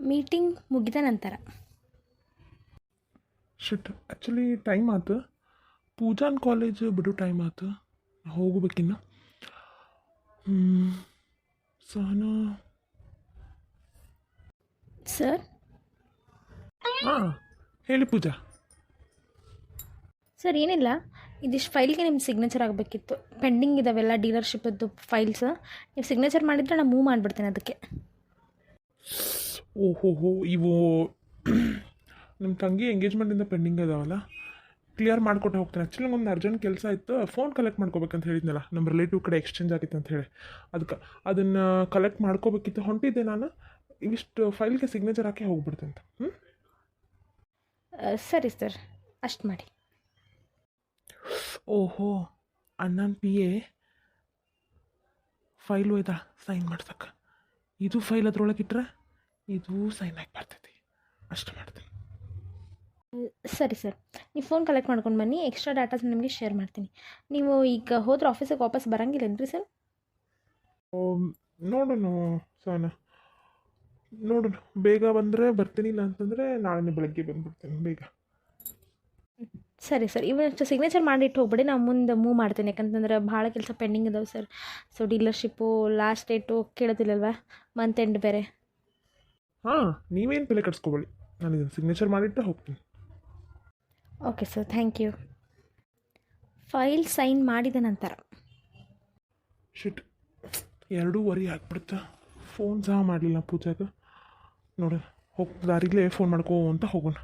Meeting ಮುಗಿದ ನಂತರ. ಶಿಟ್ actually time ಆತು. ಪೂಜಾನ್ ಕಾಲೇಜ್ ಬಿಡು ಟೈಮ್ ಆತು. ಹೋಗ್ಬೇಕಿನ್ನ. ಸೊ ಸಹನಾ. ಸರ್? ಹಾಂ ಹೇಳಿ ಪೂಜಾ. ಸರ್ ಏನಿಲ್ಲ. ಇದಿಷ್ಟು ಫೈಲ್ಗೆ ನಿಮ್ಮ ಸಿಗ್ನೇಚರ್ ಆಗಬೇಕಿತ್ತು. ಪೆಂಡಿಂಗ್ ಇದಾವೆಲ್ಲ ಡೀಲರ್ಶಿಪ್ಪದ್ದು ಫೈಲ್ಸ್ ನೀವು ಸಿಗ್ನೇಚರ್ ಮಾಡಿದರೆ ನಾನು ಮೂವ್ ಮಾಡಿಬಿಡ್ತೇನೆ ಅದಕ್ಕೆ. ಓಹೋ ಹೋ ಇವು ನಿಮ್ಮ ತಂಗಿ ಎಂಗೇಜ್ಮೆಂಟಿಂದ ಪೆಂಡಿಂಗ್ ಅದಾವಲ್ಲ? ಕ್ಲಿಯರ್ ಮಾಡ್ಕೊಟ್ಟು ಹೋಗ್ತೇನೆ. ಆ್ಯಕ್ಚುಲಿ ಒಂದು ಅರ್ಜೆಂಟ್ ಕೆಲಸ ಇತ್ತು. ಫೋನ್ ಕಲೆಕ್ಟ್ ಮಾಡ್ಕೋಬೇಕಂತ ಹೇಳಿದ್ನಲ್ಲ. ನಮ್ಮ ರಿಲೇಟಿವ್ ಕಡೆ ಎಕ್ಸ್ಚೇಂಜ್ ಆಗಿತ್ತು ಅಂತ ಹೇಳಿ. ಅದಕ್ಕೆ ಅದನ್ನು ಕಲೆಕ್ಟ್ ಮಾಡ್ಕೋಬೇಕಿತ್ತು. ಹೊಂಟಿದ್ದೆ ನಾನು. ಇವಿಷ್ಟು ಫೈಲ್ಗೆ ಸಿಗ್ನೇಚರ್ ಹಾಕಿ ಹೋಗ್ಬಿಡ್ತೇನೆ ಅಂತ ಹ್ಞೂ ಸರಿ ಸರ್ ಅಷ್ಟು ಮಾಡಿ. ಓಹೋ ಅಣ್ಣನ ಪಿ ಎ ಫೈಲ್ ಒಯ್ದ ಸೈನ್ ಮಾಡ್ಸಕ್ಕೆ. ಇದು ಫೈಲ್ ಅದ್ರೊಳಗೆ ಇಟ್ರೆ? ಇದು ಸೈನ್ ಆಗಿ ಬರ್ತೈತಿ. ಅಷ್ಟು ಮಾಡ್ತೀನಿ. ಸರಿ ಸರ್. ನೀವು ಫೋನ್ ಕಲೆಕ್ಟ್ ಮಾಡ್ಕೊಂಡು ಬನ್ನಿ ಎಕ್ಸ್ಟ್ರಾ ಡಾಟಾಸ್ ನಿಮಗೆ ಶೇರ್ ಮಾಡ್ತೀನಿ. ನೀವು ಈಗ ಹೋದ್ರೆ ಆಫೀಸಿಗೆ ವಾಪಸ್ ಬರಂಗಿಲ್ಲೇನ್ರಿ ಸರ್? ನೋಡೋಣ ಸೋನ ನೋಡೋಣ. ಬೇಗ ಬಂದರೆ ಬರ್ತೀನಿ ಇಲ್ಲ ಅಂತಂದರೆ ನಾಳೆ ಬೆಳಗ್ಗೆ ಬಂದ್ಬಿಡ್ತೀನಿ ಬೇಗ. ಸರಿ ಸರ್. ಇವಷ್ಟು ಸಿಗ್ನೇಚರ್ ಮಾಡಿಟ್ಟು ಹೋಗ್ಬಿಡಿ. ನಾವು ಮುಂದೆ ಮೂವ್ ಮಾಡ್ತೀನಿ. ಯಾಕಂತಂದ್ರೆ ಭಾಳ ಕೆಲಸ ಪೆಂಡಿಂಗ್ ಇದಾವೆ sir. So dealership last date ಕೇಳೋದಿಲ್ಲಲ್ವಾ? Month end ಬೇರೆ. ಹಾಂ ನೀವೇನು ಬೆಲೆ ಕಟ್ಸ್ಕೊಬೇಡಿ. ನಾನು ಇದನ್ನು ಸಿಗ್ನೇಚರ್ ಮಾಡಿಟ್ಟು ಹೋಗ್ತೀನಿ. Okay sir thank you file sign ಮಾಡಿದ ನಂತರ. ಶಿಟ್ ಎರಡೂವರೆ ಆಗ್ಬಿಡುತ್ತೆ. ಫೋನ್ ಸಹ ಮಾಡಲಿಲ್ಲ ಪೂಜಾಗ. ನೋಡೋಣ ಹೋಗ್ ದಾರಿಲೇ ಫೋನ್ ಮಾಡ್ಕೋ ಅಂತ ಹೋಗೋಣ.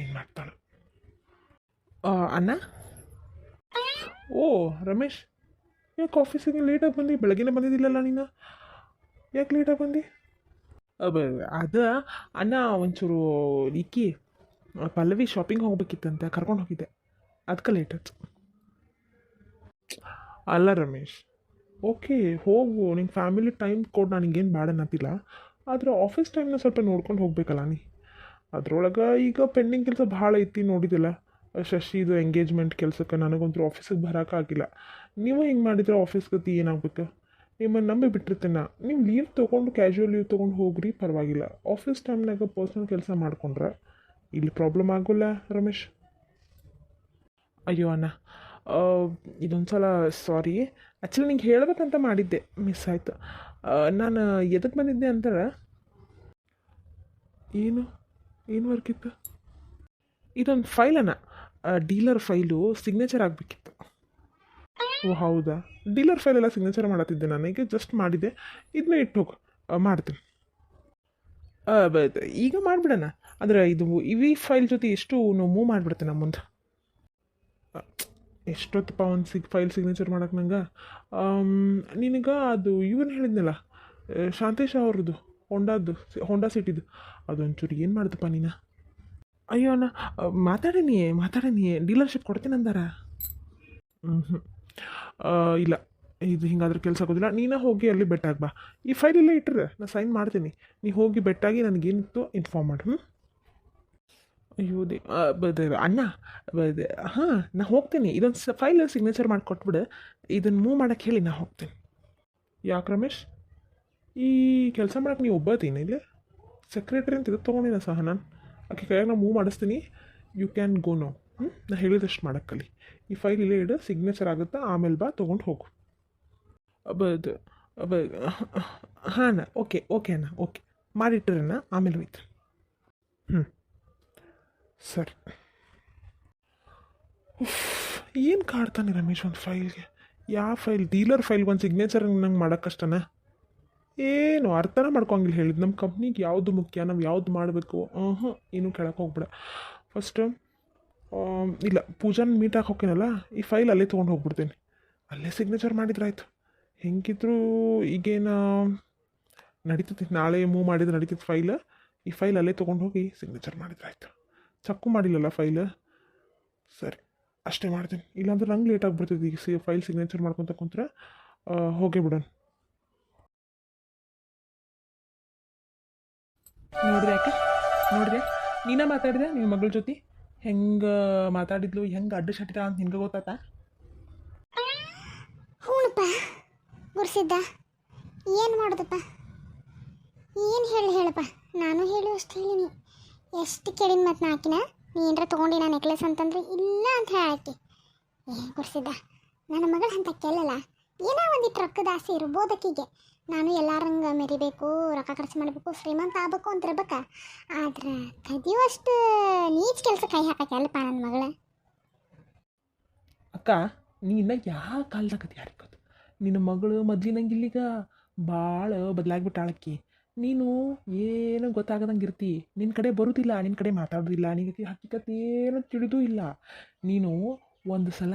ಏನು ಮಾಡ್ತಾಳೆ? ಅಣ್ಣ? ಓ ರಮೇಶ್. ಯಾಕೆ ಆಫೀಸಿಗೆ ಲೇಟಾಗಿ ಬಂದು? ಬೆಳಗ್ಗೆನೇ ಬಂದಿದ್ದಿಲ್ಲಲ್ಲ ನೀನು? ಯಾಕೆ ಲೇಟಾಗಿ ಬಂದು? ಅದ ಅಣ್ಣ ಒಂಚೂರು ಇಕ್ಕಿ ಪಲ್ಲವಿ ಶಾಪಿಂಗ್ ಹೋಗ್ಬೇಕಿತ್ತಂತೆ ಕರ್ಕೊಂಡು ಹೋಗಿದ್ದೆ. ಅದಕ್ಕೆ ಲೇಟ್ ಆಯ್ತು. ಅಲ್ಲ ರಮೇಶ್ ಓಕೆ ಹೋಗು ನಿಂಗೆ ಫ್ಯಾಮಿಲಿ ಟೈಮ್ ಕೊಡು ನನಗೇನು ಬೇಡ ಅನ್ನತ್ತಿಲ್ಲ ಆದರೆ ಆಫೀಸ್ ಟೈಮ್ನ ಸ್ವಲ್ಪ ನೋಡ್ಕೊಂಡು ಹೋಗ್ಬೇಕಲ್ಲ ನೀ. ಅದ್ರೊಳಗೆ ಈಗ ಪೆಂಡಿಂಗ್ ಕೆಲಸ ಭಾಳ ಐತಿ ನೋಡಿದಿಲ್ಲ ಶಶಿದು ಎಂಗೇಜ್ಮೆಂಟ್ ಕೆಲಸಕ್ಕೆ ನನಗಂತೂ ಆಫೀಸಿಗೆ ಬರೋಕ್ಕಾಗಿಲ್ಲ ನೀವು ಹಿಂಗೆ ಮಾಡಿದ್ರೆ ಆಫೀಸ್ಗತಿ ಏನಾಗ್ಬೇಕು? ನಿಮ್ಮನ್ನು ನಂಬಿ ಬಿಟ್ಟಿರ್ತೇನೆ ನೀವು ಲೀವ್ ತೊಗೊಂಡು ಕ್ಯಾಶುವಲ್ ಲೀವ್ ತೊಗೊಂಡು ಹೋಗ್ರಿ, ಪರವಾಗಿಲ್ಲ. ಆಫೀಸ್ ಟೈಮ್ನಾಗ ಪರ್ಸ್ನಲ್ ಕೆಲಸ ಮಾಡ್ಕೊಂಡ್ರೆ ಇಲ್ಲಿ ಪ್ರಾಬ್ಲಮ್ ಆಗೋಲ್ಲ ರಮೇಶ್. ಅಯ್ಯೋ ಅಣ್ಣ. ಇದೊಂದು ಸಲ ಸಾರಿ ಆ್ಯಕ್ಚುಲಿ ನಿಂಗೆ ಹೇಳ್ಬೇಕಂತ ಮಾಡಿದ್ದೆ. ಮಿಸ್ ಆಯಿತು. ನಾನು ಎದಕ್ಕೆ ಬಂದಿದ್ದೆ ಅಂತಾರೆ? ಏನು? ಏನು ವರ್ಕ್ ಇತ್ತು? ಇದೊಂದು ಅಣ್ಣ. ಡೀಲರ್ ಫೈಲು ಸಿಗ್ನೇಚರ್ ಆಗಬೇಕಿತ್ತು. ಓ, ಹೌದಾ? ಡೀಲರ್ ಫೈಲೆಲ್ಲ ಸಿಗ್ನೇಚರ್ ಮಾಡತ್ತಿದ್ದೆ ನನಗೆ ಜಸ್ಟ್ ಮಾಡಿದೆ. ಇದನ್ನ ಇಟ್ಟು ಹೋಗು ಮಾಡ್ತೀನಿ. ಈಗ ಮಾಡಿಬಿಡೋಣ. ಅಂದರೆ ಇದು ಇವಿ ಫೈಲ್ ಜೊತೆ ಎಷ್ಟು ಮೂವ್ ನಮ್ಮ ಮುಂದೆ. ಎಷ್ಟೊತ್ತಪ್ಪ ಒಂದು ಸಿಗ್ ಫೈಲ್ ಸಿಗ್ನೇಚರ್ ಮಾಡೋಕೆ ನಂಗೆ? ನಿನಗೆ ಅದು ಇವನ್ ಹೇಳಿದ್ನಲ್ಲ ಶಾಂತೇಶ್ ಅವ್ರದ್ದು ಹೊಂಡದ್ದು ಹೊಂಡಾ ಸಿಟಿದು ಅದೊಂಚೂರು ಏನು ಮಾಡ್ದಪ್ಪ ನೀನು? ಅಯ್ಯೋ ಅಣ್ಣ ಮಾತಾಡೀನಿ ಮಾತಾಡೀನಿ ಡೀಲರ್ಶಿಪ್ ಕೊಡ್ತೀನಿ ಅಂದಾರ? ಹ್ಞೂ ಹ್ಞೂ ಇಲ್ಲ, ಇದು ಹಿಂಗಾದ್ರೆ ಕೆಲಸ ಆಗೋದಿಲ್ಲ. ನೀನೇ ಹೋಗಿ ಅಲ್ಲಿ ಬೆಟ್ಟಾಗಿ ಬಾ. ಈ ಫೈಲ್ ಇಲ್ಲೇ ಇಟ್ಟರೆ. ನಾನು ಸೈನ್ ಮಾಡ್ತೀನಿ. ನೀ ಹೋಗಿ ಬೆಟ್ಟಾಗಿ ನನಗೇನಿತ್ತು ಇನ್ಫಾರ್ಮ್ ಮಾಡಿ ಹ್ಞೂ ಅಯ್ಯೋ, ದೇ ಬದ, ಅಣ್ಣ, ಬದ, ಹಾಂ, ನಾ ಹೋಗ್ತೀನಿ. ಇದೊಂದು ಸ ಫೈಲ್ ಸಿಗ್ನೇಚರ್ ಮಾಡಿ ಕೊಟ್ಬಿಡು ಇದನ್ನು ಮೂವ್ ಮಾಡೋಕ್ಕೆ ಹೇಳಿ ನಾ ಹೋಗ್ತೀನಿ. ಯಾಕೆ ರಮೇಶ್? ಈ ಕೆಲಸ ಮಾಡಕ್ಕೆ ನೀವು ಒಬ್ಬತೀನಿ ಇಲ್ಲ? ಸೆಕ್ರೆಟ್ರಿ ಅಂತ ಇದು ತೊಗೊಂಡಿನ ಸಹ ನಾನು. ಆಕೆ ಕೈಯಾಗ ನಾನು ಮೂವ್ ಮಾಡಿಸ್ತೀನಿ. ಯು ಕ್ಯಾನ್ ಗೋ ನೋ ನಾ ಹೇಳಿದಷ್ಟು ಮಾಡೋಕ್ಕಲ್ಲಿ ಈ ಫೈಲ್ ಇಲ್ಲೇ ಇಡು ಸಿಗ್ನೇಚರ್ ಆಗುತ್ತಾ, ಆಮೇಲೆ ಬಾ, ತೊಗೊಂಡು ಹೋಗು. ಅದು ಅಬ್ಬ, ಹಾಂ, ಅಣ್ಣ, ಓಕೆ ಓಕೆ ಅಣ್ಣ, ಓಕೆ. ಮಾಡಿಟ್ಟಿರಣ್ಣ ಆಮೇಲೆ ಹೋಯ್ತು. ಹ್ಞೂ ಸರಿ. ಏನು ಕಾಡ್ತಾನೆ ರಮೇಶ್ ಒಂದು ಫೈಲ್ಗೆ ಯಾವ ಫೈಲ್ ಡೀಲರ್ ಫೈಲ್ ಒಂದು ಸಿಗ್ನೇಚರ್ ನಂಗೆ ಮಾಡೋಕ್ಕಷ್ಟನ ಏನು, ಅರ್ಥನ ಮಾಡ್ಕೊಂಗಿಲ್ಲ ಹೇಳಿದ್ದು ನಮ್ಮ ಕಂಪ್ನಿಗೆ ಯಾವುದು ಮುಖ್ಯ, ನಾವು ಯಾವ್ದು ಮಾಡಬೇಕು? ಹಾಂ ಏನು ಕೇಳಕ್ಕೆ ಹೋಗ್ಬೇಡ. ಫಸ್ಟ್ ಇಲ್ಲ, ಪೂಜಾನ ಮೀಟಾಗಿ ಹೋಗ್ತೀನಲ್ಲ, ಈ ಫೈಲ್ ಅಲ್ಲೇ ತೊಗೊಂಡು ಹೋಗ್ಬಿಡ್ತೀನಿ. ಅಲ್ಲೇ ಸಿಗ್ನೇಚರ್ ಮಾಡಿದ್ರಾಯ್ತು ಹೆಂಗಿದ್ರು ಈಗೇನು ನಡೀತೈತಿ, ನಾಳೆ ಮೂವ್ ಮಾಡಿದ್ರೆ ನಡೀತೈತಿ ಫೈಲ್ ಈ ಫೈಲ್ ಅಲ್ಲೇ ತೊಗೊಂಡು ಹೋಗಿ ಸಿಗ್ನೇಚರ್ ಮಾಡಿದ್ರಾಯ್ತು ಚಕ್ಕು ಮಾಡಿಲ್ಲಲ್ಲ ಫೈಲ್ ಸರಿ, ಅಷ್ಟೇ ಮಾಡ್ತೀನಿ. ಇಲ್ಲಾಂದ್ರೆ ನಂಗೆ ಲೇಟ್ ಆಗಿಬಿಡ್ತೈತಿ ಈಗ ಸಿ ಫೈಲ್ ಸಿಗ್ನೇಚರ್ ಮಾಡ್ಕೊತ ಕುಂತ್ರೆ. ಹೋಗಿ ಬಿಡೋಣ. ನೋಡ್ರಿ ಯಾಕೆ ನೋಡ್ರಿ ನೀನ ಮಾತಾಡಿದೆ ನಿಮ್ಮ ಮಗಳ ಜೊತೆ? ಹೆಂಗೆ ಮಾತಾಡಿದ್ಲು, ಹೆಂಗೆ ಅಡ್ಡ ಶಟ್ಟಿದ ಅಂತ ನಿನ್ಗೆ ಗೊತ್ತಾತ? ಹೂಣಪ್ಪ ಗುರ್ಸಿದ್ದ. ಏನು ಮಾಡೋದಪ್ಪ? ಏನು ಹೇಳಿ ಹೇಳಪ್ಪ? ನಾನು ಹೇಳು ಅಷ್ಟು ಹೇಳಿನಿ ಎಷ್ಟು ಕೇಳಿನ ಮತ್ತು ನಾಕಿನ? ಏನರ ತೊಗೊಂಡಿನ ನೆಕ್ಲೆಸ್ ಅಂತಂದ್ರೆ ಇಲ್ಲ ಅಂತ ಹೇಳಕ್ಕೆ ಏ, ಗುರ್ಸಿದ್ದ, ನನ್ನ ಮಗಳ ಅಂತ ಕೇಳಲ್ಲ. ಏನೋ ಒಂದಿಟ್ಟು ರೊಕ್ಕದ ಆಸೆ ಇರ್ಬೋದು ಆಕಿಗೆ ನಾನು ಎಲ್ಲಾರಂಗೆ ಮೆರಿಬೇಕು, ರೊಕ್ಕ ಖರ್ಚು ಮಾಡಬೇಕು, ಶ್ರೀಮಂತ ಆಗಬೇಕು ಅಂತ ಇರ್ಬೇಕ. ಆದ್ರೆ ಕದಿಯುವಷ್ಟು ನೀಚ್ ಕೆಲಸ ಕೈ ಹಾಕಕ್ಕೆ ಅಲ್ಪ ನನ್ನ ಮಗಳ. ಅಕ್ಕ ನೀನ ಯಾವ ಕಾಲದಾಗ ಯಾರಿಗೆ ಗೊತ್ತು ನಿನ್ನ ಮಗಳು ಮೊದ್ಲಿನಂಗಿಲ್ಲೀಗ ಭಾಳ ಬದಲಾಗ್ಬಿಟ್ಟಾಳಕ್ಕಿ ನೀನು ಏನು ಗೊತ್ತಾಗದಂಗೆ ಇರ್ತಿ. ನಿನ್ನ ಕಡೆ ಬರುದಿಲ್ಲ ನಿನ್ನ ಕಡೆ ಮಾತಾಡೋದಿಲ್ಲ ನಿನಗೆ ಹಕ್ಕಿಕತ್ ಏನು ತಿಳಿದೂ ಇಲ್ಲ. ನೀನು ಒಂದು ಸಲ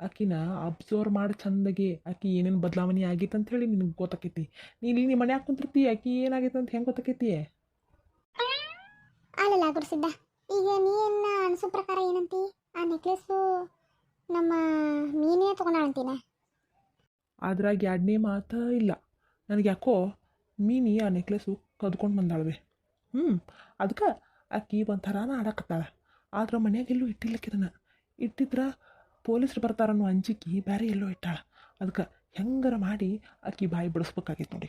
ಆಕಿನ ಅಬ್ಸರ್ವ್ ಮಾಡಿ ಚಂದಗೆ ಆಕಿ ಏನೇನು ಬದಲಾವಣೆ ಆಗೈತೆ ಅಂತ ಹೇಳಿ ನಿನಗೆ ಗೊತ್ತಾಕೈತಿ. ನೀನು ಇಲ್ಲಿ ನಿಮ್ಮ ಮನ್ಯಾಗ ಕುಂತಿರ್ತಿ ಆಕಿ ಏನಾಗೈತೆ ಅಂತ ಹೆಂಗೆ ಗೊತ್ತಾಕೈತಿ? ಅಲ್ಲಲ್ಲ ಗುರುಸಿದ್ದ ಈಗ ನೀನ್ನ ಅನ್ಸು ಪ್ರಕಾರ ಏನಂತಿ? ಆ ನೆಕ್ಲೆಸ್ಸು ನಮ್ಮ ಮೀನೇ ತೊಗೊಂಡಾಳಂತೀನ? ಅದ್ರಾಗ ಎರಡನೇ ಮಾತು ಇಲ್ಲ. ನನಗೆ ಯಾಕೋ ಮೀನಿ ಆ ನೆಕ್ಲೆಸ್ಸು ಕದ್ಕೊಂಡು ಬಂದಾಳವೆ. ಹ್ಞೂ ಅದಕ್ಕೆ ಆಕಿ ಒಂಥರನ ಆಡಕತ್ತಾಳ. ಆದ್ರೆ ಮನ್ಯಾಗೆಲ್ಲೂ ಇಟ್ಟಿಲ್ಲಕಿದನ ಇಟ್ಟಿಲ್ಲಕ್ಕಿದನ ಇಟ್ಟಿದ್ರ ಪೊಲೀಸ್ರು ಬರ್ತಾರನ್ನೋ ಅಂಜಿಕೆ ಬೇರೆ ಎಲ್ಲೋ ಇಟ್ಟಾಳ. ಅದಕ್ಕೆ ಹೆಂಗಾರ ಮಾಡಿ ಆಕಿ ಬಾಯಿ ಬಿಡಿಸ್ಬೇಕಾಗಿತ್ತು ನೋಡಿ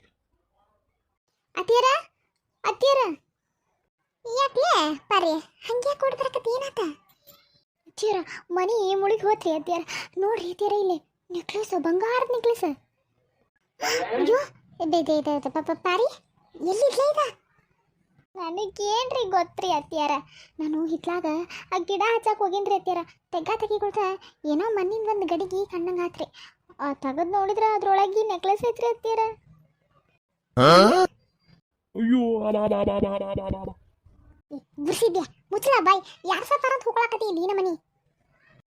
ಅತ್ತಿಯರ? ಅತ್ತಿಯರ? ಯಾಕ್ಲೆ ಪರಿ, ಹಂಗೆ ಕೊಡ್ಬರಕತ್ತಿ ಏನಾತ? ಅತ್ತಿಯರ, ಮನಿ ಮುಳುಗಿ ಹೋತ್ರಿ ಅತ್ತಿಯರ. ನೋಡ್ರಿ ಅತ್ತಿಯರ ಇಲ್ಲಿ. ನೆಕ್ಲೆಸ್ ಬಂಗಾರದ ನೆಕ್ಲೆಸ್. ಅಯ್ಯೋ ಇದೆ ಇದೆ ಪಾಪ ಪಾರಿ, ಎಲ್ಲಿದ್ಲೇ ಇದ? ನನಗೇನ್ರಿ ಗೊತ್ತ್ರಿ ಅತ್ತಿಯಾರ? ನಾನು ಹಿತ್ಲಾಗ ಆ ಗಿಡ ಹಚ್ಚಕ್ಕೆ ಹೋಗಿನ್ರಿ ಅತ್ತಿಯಾರ. ತೆಗ್ಗ ತೆಗಿಕೊಳ್ತ ಏನೋ ಮಣ್ಣಿನ ಒಂದು ಗಡಿಗೆ ಕಣ್ಣಂಗೆ ಆತ್ರಿ. ತೆಗೆದು ನೋಡಿದ್ರ ಅದ್ರೊಳಗೆ ನೆಕ್ಲೆಸ್ ಐತ್ರಿ ಅತ್ತಿಯಾರ. ಅಯ್ಯೋ ಗುರ್ಸಿದ್ಯಾ ಮುಚ್ಚಲ ಬಾಯ್. ಯಾರು ಸತ್ತಾರ ಅಂತ ಹೋಗ್ಲಾಕತ್ತಿ ಇಲ್ಲಿ ಮನಿ?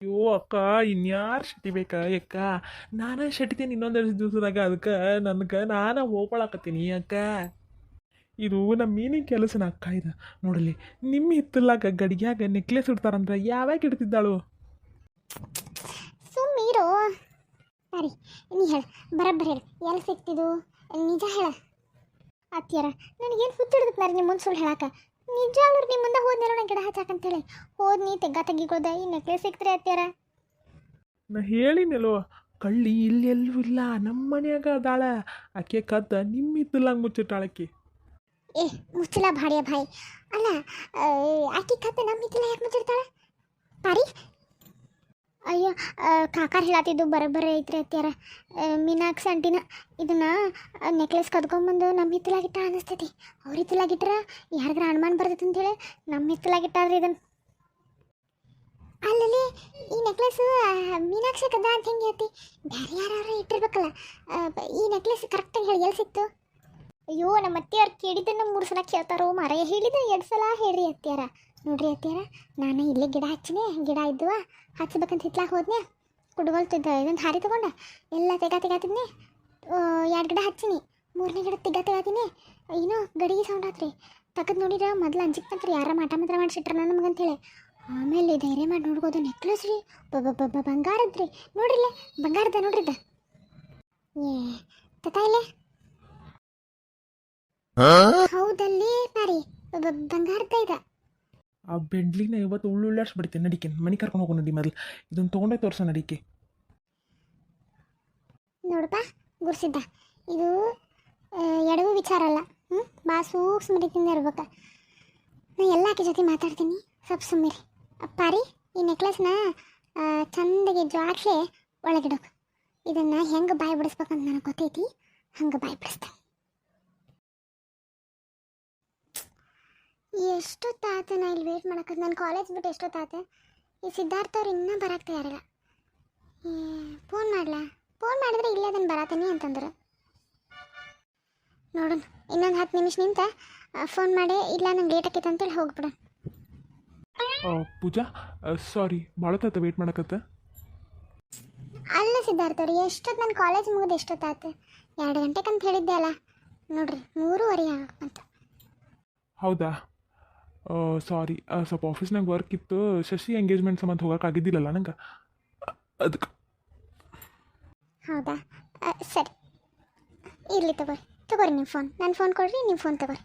ಅಯ್ಯೋ ಅಕ್ಕ ಇನ್ಯಾರು ಶೆಟ್ಟಿ ಬೇಕಾ? ಅಕ್ಕ ನಾನೇ ಶೆಟ್ಟಿತೀನಿ ಇನ್ನೊಂದೆರಡು ದಿವಸದಾಗ. ಅದಕ್ಕೆ ನನಗೆ ನಾನು ಹೋಗ್ಕೊಳಕತ್ತೀನಿ ಅಕ್ಕ. ಇದು ನಮ್ಮ ಮೀನಿನ ಕೆಲಸನ ಅಕ್ಕ ಇದ. ನೋಡಲಿ ನಿಮ್ಮ ಹಿತ್ತಲಾಗ ಗಡಿಗ್ಯಾಗ ನೆಕ್ಲೆಸ್ ಇಡ್ತಾರಂದ್ರೆ ಯಾವಾಗ ಇಡ್ತಿದ್ದಾಳು? ಸುಮ್ಮೀರು ಸರಿ ನೀ ಹೇಳ. ಬರಬ್ಬರ ಹೇಳು. ಎಲ್ಲಿ ಸಿಕ್ತಿದು ನಿಜ ಹೇಳ. ಅತ್ತಿಯರ ನನಗೇನು ಹುಚ್ಚಿಡ್ದಕ್ಕೆ ನಿಮ್ಮ ಮುಂದೆ ಸುಳ್ಳು ಹೇಳಾಕ ನಿಜವಾಗ್ಲೂ ನಿಮ್ಮ ಮುಂದೆ ಹೋದ್ನೇನೋ ನಾ ಗಿಡ ಹಚ್ಚಾಕಂತೇಳಿ ಹೋದ್ ನೀ ತೆಗ್ಗ ತೆಗಿಕೊಳ್ದ ಈ ನೆಕ್ಲೆಸ್ ಸಿಕ್ತ್ರಿ ಅತ್ತಿಯರ? ನಾ ಹೇಳಿನಲ್ವ ಕಳ್ಳಿ ಇಲ್ಲೆಲ್ಲೂ ಇಲ್ಲ. ನಮ್ಮ ಮನ್ಯಾಗ ಅದಾಳ. ಆಕೆ ಕದ್ದ ನಿಮ್ಮ ಹಿತ್ತಲಾಗ ಮುಚ್ಚಿಟ್ಟಾಳಕ್ಕಿ. ಏ ಮುಚ್ಚಲ ಭಾಡ್ಯ ಭಾಯ್. ಅಲ್ಲ ಆಕೆ ನಮ್ಮ ಹಿತ್ತಲ ಯಾಕೆ ಮುಚ್ಚಿರ್ತಾಳೆ ಪಾರಿ? ಅಯ್ಯೋ ಕಾಕಾರ ಹೇಳತ್ತಿದ್ದು ಬರೋಬ್ಬರ ಐತ್ರಿ ಅತ್ಯಾರ ಮೀನಾಕ್ಷಿ ಅಂಟಿನ ಇದನ್ನ ನೆಕ್ಲೆಸ್ ಕದ್ಕೊಂಬಂದು ನಮ್ಮ ಹಿತ್ತಲಾಗಿಟ್ಟ ಅನಿಸ್ತೈತಿ. ಅವ್ರ ಹಿತ್ತಲಾಗಿಟ್ರ ಯಾರಿಗಾರ ಅನುಮಾನ ಬರ್ತೈತೆ ಅಂತೇಳಿ ನಮ್ಮ ಹಿತ್ತಲಾಗಿಟ್ಟಾರ್ರಿ ಇದನ್ನ ಅಲ್ಲಲ್ಲಿ, ಈ ನೆಕ್ಲೆಸ್ ಮೀನಾಕ್ಷಿ ಕದ ಅಂತ ಹೆಂಗೆ ಹೇಳ್ತಿ? ಬೇರೆ ಯಾರು ಇಟ್ಟಿರ್ಬೇಕಲ್ಲ. ಈ ನೆಕ್ಲೆಸ್ ಕರೆಕ್ಟಾಗಿ ಹೇಳಿ ಎಲ್ಲಿ ಸಿಕ್ತು? ಅಯ್ಯೋ, ನಮ್ಮ ಅತ್ತೆಯವ್ರು ಕೇಳಿದ್ದನ್ನು ಮೂರು ಸಲ ಕೇಳ್ತಾರೋ ಮರ. ಹೇಳಿದ, ಎರಡು ಸಲ ಹೇಳ್ರಿ ಅತ್ತಿಯಾರ. ನೋಡ್ರಿ ಅತ್ತಿಯಾರ, ನಾನು ಇಲ್ಲೇ ಗಿಡ ಹಚ್ಚಿನಿ, ಗಿಡ ಇದ್ದುವ ಹಚ್ಬೇಕಂತ ಹಿತ್ಲಾಗ ಹೋದ್ನೆ. ಕುಡ್ಗೊಳ್ತಿದ್ದ ಇದೊಂದು ಹಾರಿ ತಗೊಂಡ, ಎಲ್ಲ ತೆಗ ತೆಗಾತಿದ್ನಿ ಎರಡು ಗಿಡ ಹಚ್ಚಿನಿ, ಮೂರನೇ ಗಿಡ ತೆಗ ತೆಗಾತೀನಿ ಏನೋ ಗಡಿಗೆ ಸೌಂಡ್ ಆತ್ರಿ. ತಗದ್ ನೋಡಿರ ಮೊದ್ಲು ಅಂಜಿಕ್ ತಂತ್ರಿ ಯಾರ ಮಾಟ ಮಾತ್ರ ಮಾಡಿಸಿಟ್ರ ನಮಗಂತೇಳಿ ಆಮೇಲೆ ಧೈರ್ಯ ಮಾಡಿ ನೋಡ್ಬೋದು ನೆಕ್ಲೆಸ್ ರೀ. ಬಂಗಾರದ್ರಿ ಬಂಗಾರದ್ ರೀ. ನೋಡ್ರಿಲ್ಲ, ಬಂಗಾರದ ನೋಡ್ರಿದ್ದ. ಏ, ತತಾ ಇಲ್ಲೇ? ಹೌದಲ್ಲಿ ಪಾರಿ ಬಂಗಾರ ಇದ. ಆ ಬೆಂಡ್ಲಿನ ಇವತ್ತು ಉಳ್ಳುಳ್ಳಾಡ್ಸ್ ಬಿಡ್ತೇನೆ ನಡಿಕೆ ಮನೆ ಕರ್ಕೊಂಡು ಹೋಗೋ ನಡಿ ಮೊದಲು. ಇದನ್ನು ತೊಗೊಂಡೇ ತೋರ್ಸ ನಡಿಕೆ. ನೋಡಪ್ಪ ಗುರ್ಸಿದ್ದ. ಇದು ಎಡವು ವಿಚಾರ ಅಲ್ಲ. ಹ್ಞೂ ಭಾಳ ಸೂಕ್ಷ್ಮ ರೀತಿಯಿಂದ ಇರ್ಬೇಕು. ನಾ ಎಲ್ಲ ಆಕೆ ಜೊತೆ ಮಾತಾಡ್ತೀನಿ. ಸ್ವಲ್ಪ ಸುಮ್ಮಿರಿ ಅಪ್ಪಾರಿ ಈ ನೆಕ್ಲೆಸ್ನ ಚಂದಗೆ ಜ್ವಾಟ್ಲೆ ಒಳಗಿಡೋಕೆ ಇದನ್ನು ಹೆಂಗೆ ಬಾಯಿ ಬಿಡಿಸ್ಬೇಕಂತ ನನಗೆ ಗೊತ್ತೈತಿ. ಹಂಗೆ ಬಾಯಿ ಬಿಡಿಸ್ತೇನೆ ಎಷ್ಟೊತ್ತಾತ ನಾ ಇಲ್ಲಿ ವೇಟ್ ಮಾಡೋಕೆ ನನ್ನ ಕಾಲೇಜ್ ಬಿಟ್ಟು ಎಷ್ಟೊತ್ತಾತ ಈ ಸಿದ್ಧಾರ್ಥ ಅವ್ರು ಇನ್ನೂ ಬರಕ್ಕೆ ತಯಾರಿಲ್ಲ ಫೋನ್ ಮಾಡ್ಲಾ? ಫೋನ್ ಮಾಡಿದ್ರೆ ಇಲ್ಲೇ ಅದನ್ನು ಬರತೀನಿ ಅಂತಂದ್ರು. ನೋಡೋಣ ಇನ್ನೊಂದು ಹತ್ತು ನಿಮಿಷ ನಿಂತ ಫೋನ್ ಮಾಡಿ ಇಲ್ಲ ನಂಗೆ ಲೇಟ್ ಆಕೈತೆ ಅಂತೇಳಿ ಹೋಗ್ಬಿಡ ಪೂಜಾ ಸಾರಿ ಮಾಡತ್ತ ತಾತ ವೇಟ್ ಮಾಡಕತ್ತ? ಅಲ್ಲ ಸಿದ್ಧಾರ್ಥ ಅವ್ರಿ ಎಷ್ಟೊತ್ತು ನನ್ನ ಕಾಲೇಜ್ ಮುಗಿದು ಎಷ್ಟೊತ್ತಾಯ್ತು ಎರಡು ಗಂಟೆಗೆ ಅಂತ ಹೇಳಿದ್ದೆ ಅಲ್ಲ. ನೋಡ್ರಿ ಮೂರುವರೆ ಅಂತ. ಹೌದಾ? ಸಾರಿ ಸ್ವಲ್ಪ ಆಫೀಸ್ನಾಗ ವರ್ಕ್ ಇತ್ತು. ಶಶಿ ಎಂಗೇಜ್ಮೆಂಟ್ ಸಂಬಂಧ ಹೋಗಕ್ಕೆ ಆಗಿದ್ದಿಲ್ಲಲ್ಲ ನಂಗೆ? ಅದಕ್ಕೆ ಹೌದಾ? ಸರಿ. ಇರಲಿ ತಗೋರಿ ತಗೋರಿ ನಿಮ್ಮ ಫೋನ್ ನನ್ನ ಫೋನ್ ಕೊಡ್ರಿ ನಿಮ್ಮ ಫೋನ್ ತಗೋರಿ.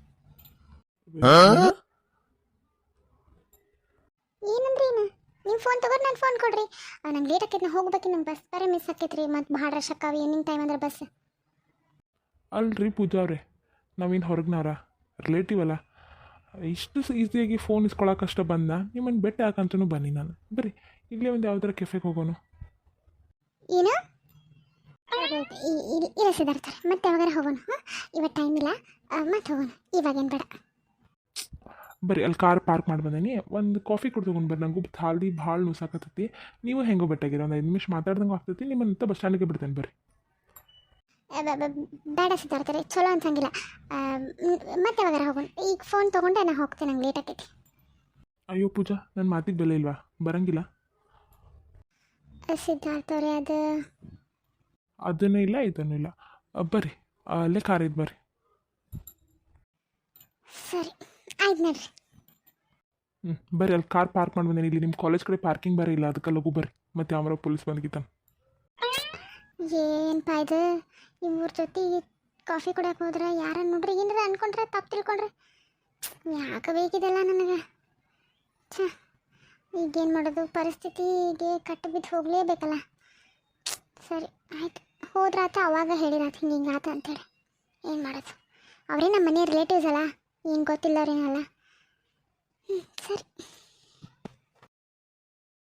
ಏನಂದ್ರಿ ಏನು ನಿಮ್ಮ ಫೋನ್ ತಗೋರಿ ನನ್ನ ಫೋನ್ ಕೊಡ್ರಿ. ನಂಗೆ ಲೇಟ್ ಆಕೈತಿ ನಾ ಹೋಗ್ಬೇಕು ನಮ್ಮ ಬಸ್ ಬೇರೆ ಮಿಸ್ ಆಕೈತ್ರಿ. ಮತ್ತು ಭಾಳ ರಶ್ ಅಕ್ಕಾವ ಏನಿಂಗ್ ಟೈಮ್ ಅಂದ್ರೆ ಬಸ್ ಅಲ್ರಿ ಪೂಜಾ ಅವ್ರೆ. ನಾವೇನು ಹೊರಗ್ನಾರ. ರಿಲೇಟಿವ್ ಅಲ್ಲ. ಇಷ್ಟು ಈಸಿಯಾಗಿ ಫೋನ್ ಇಸ್ಕೊಳಕ್ಕಷ್ಟ ಬಂದ. ನಿಮ್ಮನ್ನು ಬೆಟ್ಟ ಹಾಕಂತೂ ಬನ್ನಿ ನಾನು. ಬರ್ರಿ ಇಲ್ಲೇ ಒಂದು ಯಾವ್ದಾರ ಕೆಫೆಗೆ ಹೋಗೋಣ ಏನು? ಇಲ್ಲ ಸಿದ್ಧಾರ್ಥ ಮತ್ತೆ ಯಾವಾಗ ಹೋಗೋಣ ಇವತ್ತು ಟೈಮ್ ಇಲ್ಲ. ಮತ್ತೆ ಹೋಗೋಣ ಇವಾಗೇನು ಬೇಡ. ಬರ್ರಿ ಅಲ್ಲಿ ಕಾರ್ ಪಾರ್ಕ್ ಮಾಡಿ ಬಂದೀನಿ. ಒಂದು ಕಾಫಿ ಕುಡ್ದು ತಗೊಂಡು ಬರ್ರಿ. ನಂಗೆ ಹಾಲ್ದಿ ಭಾಳ ನುಸಾಕತ್ತೈತಿ. ನೀವು ಹೆಂಗೋ ಬೆಟ್ಟಾಗಿರೋ ಒಂದು ಐದು ನಿಮಿಷ ಮಾತಾಡ್ದಂಗೆ ಆಗ್ತೈತಿ. ನಿಮ್ಮನ್ನ ಬಸ್ ಸ್ಟ್ಯಾಂಡಿಗೆ ಬಿಡ್ತೇನೆ ಬರ್ರಿ. ಬೇಡ ಸಿದ್ಧಾರ್ಥ ರೀ ಚಲೋ ಅನ್ಸಂಗಿಲ್ಲ. ಮತ್ತೆ ಯಾವಾಗ ಹೋಗೋಣ? ಈಗ ಫೋನ್ ತಗೊಂಡೆ ನಾನು ಹೋಗ್ತೇನೆ ನಂಗೆ ಲೇಟ್ ಆಕೈತಿ. ಅಯ್ಯೋ ಪೂಜಾ ನನ್ನ ಮಾತಿಗೆ ಬೆಲೆ ಇಲ್ವಾ? ಬರಂಗಿಲ್ಲ. ಸಿದ್ಧಾರ್ಥ ಅವ್ರೆ ಅದು. ಅದನ್ನೂ ಇಲ್ಲ ಇದನ್ನೂ ಇಲ್ಲ. ಬರ್ರಿ ಅಲ್ಲೇ ಕಾರ್ ಇದು ಬರ್ರಿ. ಸರಿ ಆಯ್ತು ನೋಡ್ರಿ. ಹ್ಞೂ ಬರ್ರಿ ಅಲ್ಲಿ ಕಾರ್ ಪಾರ್ಕ್ ಮಾಡಿ ಬಂದೇನೆ ಇಲ್ಲಿ ನಿಮ್ಮ ಕಾಲೇಜ್ ಕಡೆ ಪಾರ್ಕಿಂಗ್ ಬರೀ ಇಲ್ಲ ಅದಕ್ಕೆ ಲಘು ಬರ್ರಿ. ಮತ್ತೆ ಯಾವ ಪೊಲೀಸ್ ಬಂದ್ಗಿತ್ತಾನ. ಏನಪ್ಪ ಇದು? ಇವ್ರ ಜೊತೆ ಕಾಫಿ ಕುಡಿಯಕ್ಕೆ ಹೋದ್ರೆ ಯಾರ ನೋಡ್ರಿ? ಏನಾರ ಅನ್ಕೊಂಡ್ರೆ, ತಪ್ಪು ತಿಳ್ಕೊಂಡ್ರೆ. ಯಾಕೆ ಬೇಕಿದೆಲ್ಲ ನನಗೆ? ಛ, ಈಗೇನು ಮಾಡೋದು? ಪರಿಸ್ಥಿತಿಗೆ ಕಟ್ಟು ಬಿದ್ದು ಹೋಗಲೇಬೇಕಲ್ಲ. ಸರಿ, ಆಯ್ತು. ಹೋದ್ರಾತ, ಅವಾಗ ಹೇಳಿರಾತ ಹಿಂಗೆ ಹಿಂಗೆ ಆತ ಅಂತೇಳಿ. ಏನು ಮಾಡೋದು? ಅವರೇ ನಮ್ಮ ಮನೆ ರಿಲೇಟಿವ್ಸ್ ಅಲ್ಲ? ಏನು ಗೊತ್ತಿಲ್ಲ ಅವ್ರೇನಲ್ಲ ಹ್ಞೂ ಸರಿ.